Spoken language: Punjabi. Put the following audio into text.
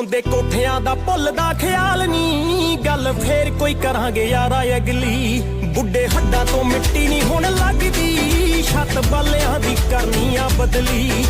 ਹੁੰਦੇ ਕੋਠਿਆਂ ਦਾ ਭੁੱਲਦਾ ਖਿਆਲ ਨਹੀਂ ਗੱਲ ਫੇਰ ਕੋਈ ਕਰਾਂਗੇ ਯਾਰਾ ਅਗਲੀ। ਬੁੱਢੇ ਹੱਡਾਂ ਤੋਂ ਮਿੱਟੀ ਨਹੀਂ ਹੁਣ ਲੱਗਦੀ। ਛੱਤ ਬਾਲਿਆਂ ਦੀ ਕਰਨੀ ਆ ਬਦਲੀ।